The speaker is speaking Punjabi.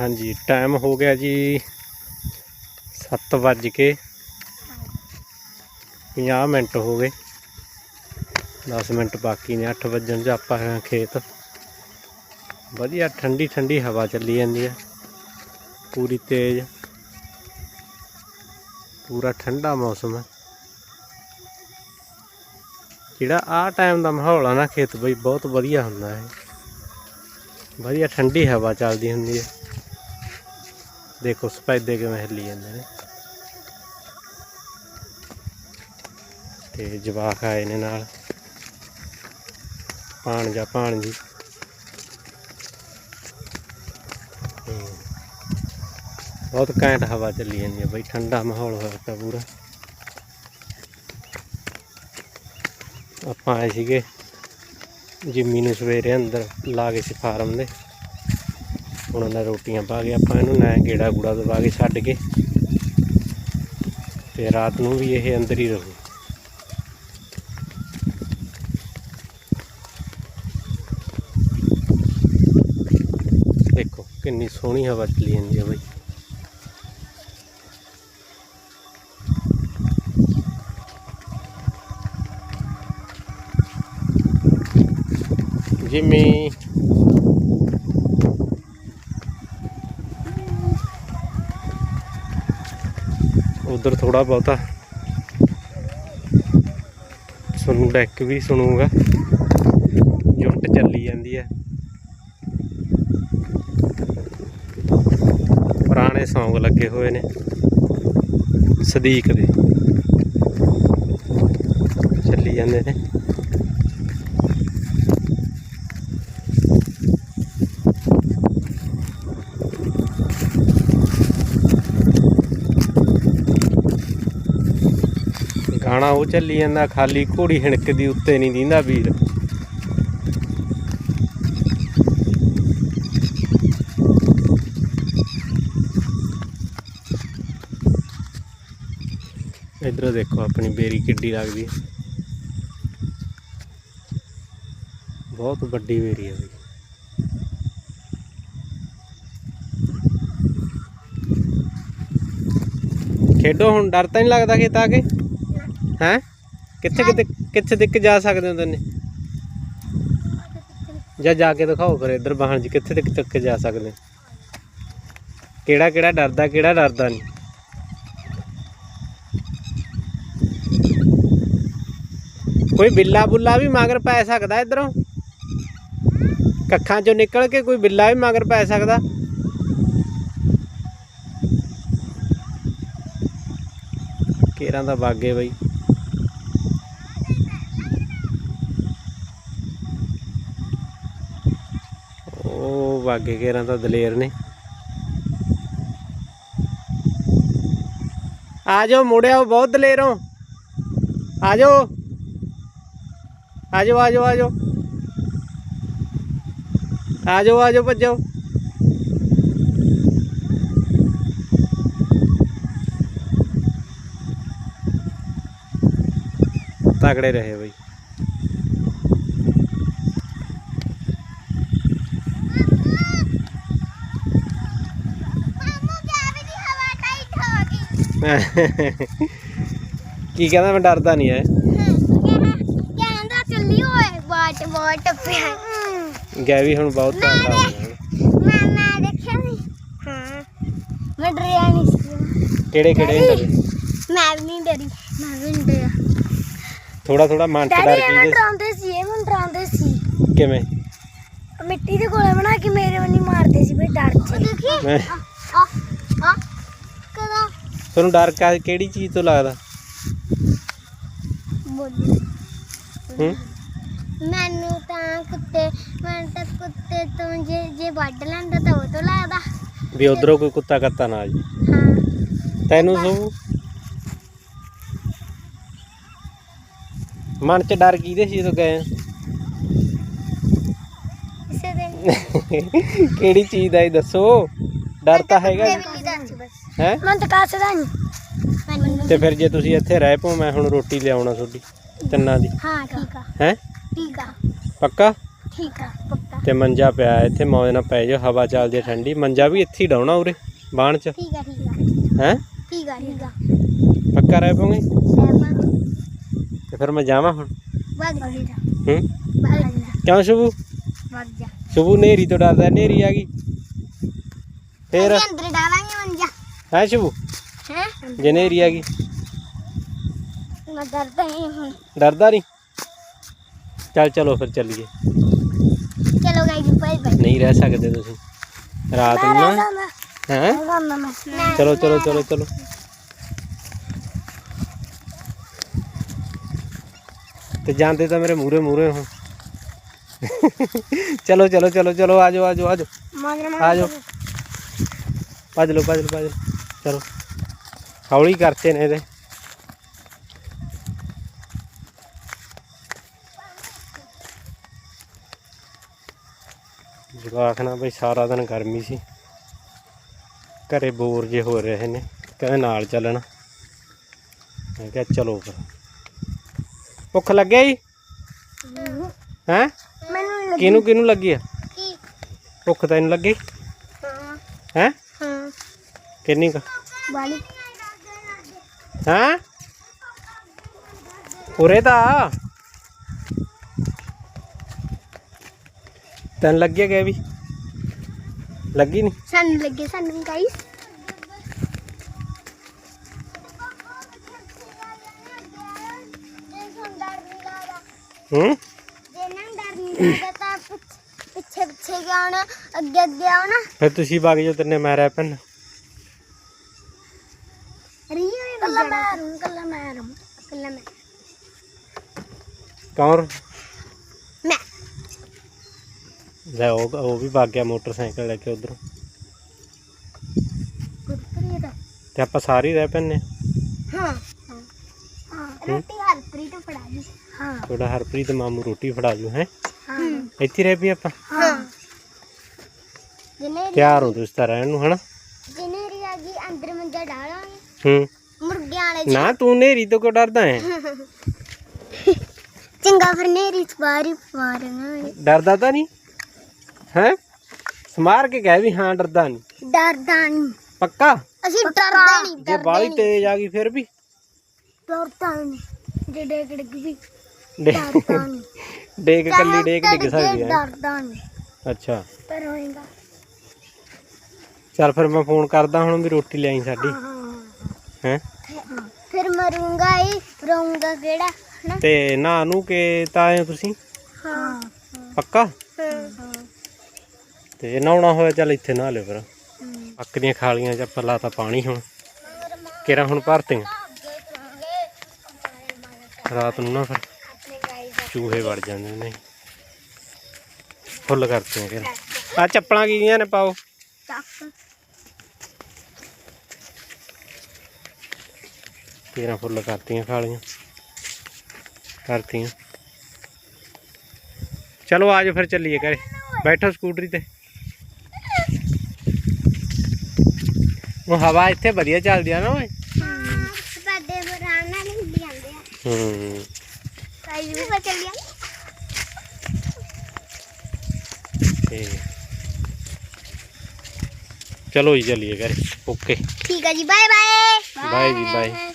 ਹਾਂਜੀ ਟਾਈਮ ਹੋ ਗਿਆ ਜੀ 7 ਵੱਜ ਕੇ 50 ਮਿੰਟ ਹੋ ਗਏ। 10 ਮਿੰਟ ਬਾਕੀ ਨੇ 8 ਵਜਣ 'ਚ ਆਪਾਂ ਹਾਂ ਖੇਤ। ਵਧੀਆ, ਠੰਡੀ ਠੰਡੀ ਹਵਾ ਚੱਲੀ ਜਾਂਦੀ ਹੈ। ਪੂਰੀ ਤੇਜ਼। ਪੂਰਾ ਠੰਡਾ ਮੌਸਮ ਹੈ। ਜਿਹੜਾ ਆਹ ਟਾਈਮ ਦਾ ਮਾਹੌਲ ਆ ਨਾ ਖੇਤ ਬਈ, ਬਹੁਤ ਵਧੀਆ ਹੁੰਦਾ ਹੈ ਵਧੀਆ ਠੰਡੀ ਹਵਾ ਚੱਲਦੀ ਹੁੰਦੀ ਹੈ। ਦੇਖੋ ਸਪੈਦੇ ਕਿਵੇਂ ਹਿੱਲੀ ਜਾਂਦੇ ਨੇ। ਤੇ ਜਵਾਕ ਆਏ ਨੇ ਨਾਲ। ਪਾਣ ਜਾ ਭਾਣਜੀ। ਜੀ ਬਹੁਤ ਘੈਂਟ ਹਵਾ ਚੱਲੀ ਜਾਂਦੀ ਹੈ ਬਈ, ਠੰਡਾ ਮਾਹੌਲ ਹੋਇਆ ਪਿਆ ਪੂਰਾ। ਆਪਾਂ ਆਏ ਸੀਗੇ ਜਿੰਮੀ ਨੂੰ ਸਵੇਰੇ ਅੰਦਰ ਲਾ ਗਏ ਸੀ ਫਾਰਮ ਦੇ। ਹੁਣ ਉਹਨਾਂ ਰੋਟੀਆਂ ਪਾ ਕੇ ਆਪਾਂ ਇਹਨੂੰ ਨਾ ਗੇੜਾ ਗੂੜਾ ਦਵਾ ਕੇ ਛੱਡ ਕੇ ਤੇ ਰਾਤ ਨੂੰ ਵੀ ਇਹ ਅੰਦਰ ਹੀ ਰਹੂ। ਦੇਖੋ ਕਿੰਨੀ ਸੋਹਣੀ ਹਵਾ ਚੱਲੀ ਜਾਂਦੀ ਹੈ ਬਈ। ਜਿਮੀ ਉਧਰ ਥੋੜਾ ਬਹੁਤਾ ਤੁਹਾਨੂੰ ਡੈਕ ਵੀ ਸੁਣੂਗਾ। ਜੁੱਟ ਚੱਲੀ ਜਾਂਦੀ ਹੈ। ਪੁਰਾਣੇ ਸੌਂਗ ਲੱਗੇ ਹੋਏ ਨੇ। ਸਦੀਕ ਦੇ। ਚੱਲੀ ਜਾਂਦੇ ਨੇ। ਖਾਣਾ, ਉਹ ਚੱਲੀ ਜਾਂਦਾ ਖਾਲੀ, ਘੋੜੀ ਹਿਣਕ ਦੀ ਉੱਤੇ ਨਹੀਂ ਦਿੰਦਾ ਵੀਰ। ਇਧਰ ਦੇਖੋ, ਆਪਣੀ ਬੇਰੀ ਕਿੱਡੀ ਲੱਗਦੀ ਬਹੁਤ ਵੱਡੀ ਬੇਰੀ ਹੈ ਬਈ। ਖੇਡੋ ਹੁਣ, ਡਰ ਤਾਂ ਨਹੀਂ ਲੱਗਦਾ ਖੇਤ ਆ ਕੇ ਹੈ? ਕਿੱਥੇ ਕਿੱਥੇ ਕਿੱਥੇ ਤੱਕ ਜਾ ਸਕਦੇ ਹੋ ਤੈਨੇ? ਜਾਂ, ਜਾ ਕੇ ਦਿਖਾਓ ਫਿਰ ਇੱਧਰ ਬਾਹਣ ਜੀ, ਕਿੱਥੇ ਤੱਕ ਤੱਕ ਜਾ ਸਕਦੇ ਕਿਹੜਾ ਕਿਹੜਾ ਡਰਦਾ ਕਿਹੜਾ ਡਰਦਾ ਨਹੀਂ? ਕੋਈ ਬਿੱਲਾ ਬੁੱਲਾ ਵੀ ਮਗਰ ਪੈ ਸਕਦਾ ਇਧਰੋਂ? ਕੱਖਾਂ ਚੋਂ ਨਿਕਲ ਕੇ ਕੋਈ ਬਿੱਲਾ ਵੀ ਮਗਰ ਪੈ ਸਕਦਾ? ਕੇਰਾਂ ਦਾ ਬਾਗੇ ਬਈ ਉਹ ਬਾਗੇ ਕੇਰਾਂ ਦਾ ਦਲੇਰ ਨੇ। ਆ ਜਾਓ ਮੁੜਿਆ ਬਹੁਤ ਦਲੇਰ ਹੋ। ਆ ਜਾਓ। ਆ ਜਾਓ ਆ ਜਾਓ ਆ ਜਾਓ। ਆ ਜਾਓ ਆ ਜਾਓ, ਭੱਜੋ। ਤਗੜੇ ਰਹੇ ਬਈ। ਕੀ ਕਹਿੰਦਾ ਮੈਂ ਡਰਦਾ ਨਹੀਂ ਐ। ਕਹਿੰਦਾ ਚੱਲੀ ਓਏ ਬਾਟ ਬਾਟ ਪਿਆ। ਗੈਵੀ ਹੁਣ ਬਹੁਤ ਗਿਆ ਮੈਂ ਮੈਂ ਦੇਖਿਆ ਨਹੀਂ ਹਾਂ। ਮੈਂ ਡਰਿਆ ਨਹੀਂ ਸੀ। ਕਿਹੜੇ ਕਿਹੜੇ ਡਰੇ? ਮੈਂ ਵੀ ਨਹੀਂ ਡਰੀ। ਮੈਂ ਵੀ ਨਹੀਂ ਡਰਿਆ। ਥੋੜਾ ਥੋੜਾ ਮਨ ਚ ਡਰ ਇਹ ਕੀ ਡਰਾਉਂਦੇ ਸੀ ਇਹ ਮੈਨੂੰ ਡਰਾਉਂਦੇ ਸੀ। ਕਿਵੇਂ? ਮਿੱਟੀ ਦੇ ਗੋਲੇ ਬਣਾ ਕੇ ਮੇਰੇ ਵੱਲ ਮਾਰਦੇ ਸੀ ਬਈ ਡਰ ਚ ਦੇਖੀ ਤੁਹਾਨੂੰ ਡਰ ਕਾ ਕਿਹੜੀ ਚੀਜ਼ ਤੋਂ ਲੱਗਦਾ? ਬੋਲੀ। ਹੂੰ? ਮੈਨੂੰ ਤਾਂ ਕੁੱਤੇ ਮੈਨੂੰ ਤਾਂ ਕੁੱਤੇ ਤੋਂ ਜੇ ਜੇ ਵੱਢ ਲੈਂਦਾ ਤਾਂ ਉਹ ਤੋਂ ਲੱਗਦਾ। ਵੀ ਉਧਰੋਂ ਕੋਈ ਕੁੱਤਾ ਕੱਤਾ ਨਾ ਆ ਜੀ ਹਾਂ। ਤੈਨੂੰ ਸੂ? ਮਨ ਚ ਡਰ ਕੀਦੇ ਸੀ ਜਦੋਂ ਗਏ? ਦੇ। ਕਿਹੜੀ ਚੀਜ਼ ਦਾ ਇਹ ਦੱਸੋ? ਡਰ ਤਾਂ ਹੈਗਾ ਜੀ ਹੈ? ਮੈਂ ਤਾਂ ਕਾਸਦਾ ਨਹੀਂ ਤੇ ਫਿਰ ਜੇ ਤੁਸੀਂ ਇੱਥੇ ਰਹਿ ਪਓ ਮੈਂ ਹੁਣ ਰੋਟੀ ਲਿਆਉਣਾ ਤੁਹਾਡੀ ਤਿੰਨਾਂ ਦੀ। ਹਾਂ ਠੀਕ ਆ। ਹੈ? ਠੀਕ ਆ। ਪੱਕਾ? ਠੀਕ ਆ ਪੱਕਾ। ਤੇ ਮੰਜਾ ਪਿਆ ਇੱਥੇ ਮੌਜ ਨਾਲ ਪੈ ਜਾ ਹਵਾ ਚੱਲਦੀ ਹੈ ਠੰਡੀ। ਮੰਜਾ ਵੀ ਇੱਥੇ ਹੀ ਡਾਉਣਾ ਉਰੇ ਬਾਣ ਚ। ਠੀਕ ਆ ਠੀਕ ਆ। ਹੈ? ਠੀਕ ਆ ਠੀਕ ਆ। ਪੱਕਾ ਰਹਿ ਪੋਗੇ ਲੈਪਾਂ ਤੇ ਫਿਰ ਮੈਂ ਜਾਵਾਂ ਹੁਣ। ਵਗ ਜਾ। ਹੂੰ? ਕਿਉਂ ਸ਼ੁਭੂ? ਵਗ ਜਾ। ਸ਼ੁਭੂ ਨੇਰੀ ਤੋਂ ਡਰਦਾ ਨੇਰੀ ਆ ਗਈ। ਫੇਰ? ਅੰਦਰ ਡਾਲਾਂਗੇ। ਮੰਜਾ ਹੈ ਸ਼ੁਭੂ ਹੈ ਜੇ ਨੇਰੀ ਆ ਗਈ ਮੈਂ ਡਰਦਾ ਹੀ ਹੁਣ ਡਰਦਾ ਨਹੀਂ ਚੱਲ ਚਲੋ ਫਿਰ ਚੱਲੀਏ ਚਲੋ ਗਾਈਸ ਬਾਏ ਬਾਏ ਨਹੀਂ ਰਹਿ ਸਕਦੇ ਤੁਸੀਂ ਰਾਤ ਨੂੰ ਨਾ ਹੈ ਚਲੋ ਚਲੋ ਚਲੋ ਚਲੋ ਤੇ ਜਾਂਦੇ ਤਾਂ ਮੇਰੇ ਮੂਰੇ ਮੂਰੇ ਹੋ ਚਲੋ ਚਲੋ ਚਲੋ ਚਲੋ ਆ ਜਾਓ ਆ ਜਾਓ ਆ ਜਾਓ ਚਲੋ। ਹੌਲੀ ਕਰਤੇ ਨੇ ਇਹਦੇ। ਨਾ ਬਈ ਸਾਰਾ ਦਿਨ ਗਰਮੀ ਸੀ ਘਰੇ ਬੋਰ ਜੇ ਹੋ ਰਹੇ ਨੇ ਕਹਿੰਦੇ ਨਾਲ ਚੱਲਣਾ। ਮੈਂ ਕਿਹਾ ਚਲੋ ਫਿਰ। ਭੁੱਖ ਲੱਗਿਆ ਜੀ? ਹੈ। ਮੈਨੂੰ ਕਿਹਨੂੰ ਕਿਹਨੂੰ ਲੱਗੀ ਆ? ਭੁੱਖ ਤੈਨੂੰ ਲੱਗੀ? ਹਾਂ? ਕਿੰਨੀ ਕੁ? ਵਾਲੀ ਹਾਂ? ਉਰੇ ਆ। ਤੈਨੂੰ ਲੱਗਿਆ ਗਿਆ ਵੀ? ਲੱਗੀ ਨਹੀਂ ਸਾਨੂੰ ਲੱਗੇ ਸਾਨੂੰ ਗਾਈਸ ਹੂੰ? ਜੇ ਨਾ ਡਰ ਨਹੀਂ ਲੱਗਦਾ ਤਾਂ ਪਿੱਛ- ਪਿੱਛੇ ਗਿਆ ਅੱਗੇ ਅੱਗੇ ਨਾ ਫਿਰ ਤੁਸੀਂ ਵਗ ਜਾਓ ਤੈਨੇ ਮੈਂ ਰਹਿ ਪੈਣਾ ਰੀਏ ਕੱਲਾ ਮੈਂ ਰੂੰ ਕੱਲਾ ਮੈਂ ਰੂੰ ਕੱਲਾ ਮੈਂ ਕੌਣ? ਮੈਂ। ਲੈ ਉਹ ਉਹ ਵੀ ਗਿਆ ਮੋਟਰਸਾਈਕਲ ਲੈ ਕੇ ਉਧਰੋਂ। ਗੁਰਪ੍ਰੀਤ। ਤੇ ਆਪਾਂ ਸਾਰੇ ਹੀ ਰਹਿ ਪੈਨੇ ਹਾਂ। ਹਾਂ। ਰੋਟੀ ਹਰਪ੍ਰੀਤ ਫੜਾ ਦੀ। ਹਾਂ। ਥੋੜਾ ਹਰਪ੍ਰੀਤ ਮਾਮੂ ਰੋਟੀ ਫੜਾ ਜੂ ਹੈ? ਹਾਂ। ਇੱਥੇ ਰਹਿ ਵੀ ਆਪਾਂ। ਹਾਂ। ਜਿਨੇ ਤਿਆਰ ਹੋ ਤੁਸੀਂ ਤਾਂ ਰਹਿਣ ਨੂੰ ਹਨਾ? ਜਿਨੇ ਰੀ ਆ ਗਈ ਅੰਦਰ ਮੰਜਾ ਡਾਲਾਂਗੇ ਹੂੰ। ਮੁਰਗਿਆਂ ਵਾਲੇ ਨਾ ਤੂੰ ਨੇਰੀ ਤੋਂ ਕਿਉਂ ਡਰਦਾ ਹੈ। ਚੰਗਾ ਫਿਰ ਨੇਰੀ ਸਵਾਰੀ ਪਾਰਾਂਗੇ ਡਰਦਾ ਤਾਂ ਨਹੀਂ? ਹੈ? ਸਮਾਰ ਕੇ ਕਹਿ ਵੀ ਹਾਂ ਡਰਦਾ ਨਹੀਂ। ਡਰਦਾ ਨਹੀਂ। ਪੱਕਾ? ਅਸੀਂ ਡਰਦੇ ਨਹੀਂ ਜੇ ਬਾਲੀ ਤੇਜ਼ ਆ ਗਈ ਫਿਰ ਵੀ? ਡਰਦਾ ਨਹੀਂ। ਜੇ ਡੇਗ ਡਿੱਗ ਵੀ ਡੇ- ਡਰਦਾ ਨਹੀਂ। ਡੇਕ ਕੱਲੀ ਡੇਕ ਡਿੱਗ ਸਕਦੀ ਹੈ ਡਰਦਾ ਨਹੀਂ। ਅੱਛਾ। ਪਰ ਹੋਏਗਾ। ਚੱਲ ਫਿਰ ਮੈਂ ਫੋਨ ਕਰਦਾ ਹੁਣ ਵੀ ਰੋਟੀ ਲਿਆਈ ਸਾਡੀ। ਹਾਂ ਹੈ। ਫਿਰ ਮਰੂੰਗਾ ਹੀ ਰਹੂੰਗਾ ਕਿਹੜਾ? ਹਨਾ? ਤੇ ਨਾ ਨੂੰ ਕੇ ਤਾਂ ਆਏ ਹੋ ਤੁਸੀਂ? ਹਾਂ। ਪੱਕਾ? ਹਾਂ। ਤੇ ਨਹਾਉਣਾ ਹੋਇਆ ਚੱਲ ਇੱਥੇ ਨਹਾ ਲਿਓ ਫਿਰ। ਅੱਕ ਦੀਆਂ ਖਾਲੀਆਂ ਚ ਆਪਾਂ ਲਾਤਾ ਪਾਣੀ ਹੁਣ। ਕਿਹੜਾ ਹੁਣ ਭਰਤੀਆਂ? ਰਾਤ ਨੂੰ ਨਾ ਫਿਰ ਚੂਹੇ ਵੜ ਜਾਂਦੇ ਨੇ। ਫੁੱਲ ਕਰਤੇ ਕਿਹੜਾ ਆ ਚੱਪਲਾਂ ਕੀ ਗਈਆਂ ਨੇ ਪਾਓ? ਤੇਰਾਂ ਫੁੱਲ ਕਰਤੀਆਂ ਖਾਲੀਆਂ? ਕਰਤੀਆਂ। ਚਲੋ ਆਜੋ ਫਿਰ ਚੱਲੀਏ ਘਰੇ। ਬੈਠੋ ਸਕੂਟਰੀ ਤੇ। ਉਹ ਹਵਾ ਇੱਥੇ ਵਧੀਆ ਚੱਲਦੀ ਆ ਨਾ ਓਏ। ਸਾਡੇ ਬਰਾਨ ਨਾਲ ਹਿੱਲੀ ਜਾਂਦੇ ਆ। ਹੂੰ। ਕਾਈ ਵੀ ਬਚਲ ਗਿਆ ਤੇ ਚਲੋ ਜੀ ਚੱਲੀਏ ਘਰੇ। ਓਕੇ। ਠੀਕ ਹੈ ਜੀ ਬਾਏ ਬਾਏ ਬਾਏ ਜੀ ਬਾਏ।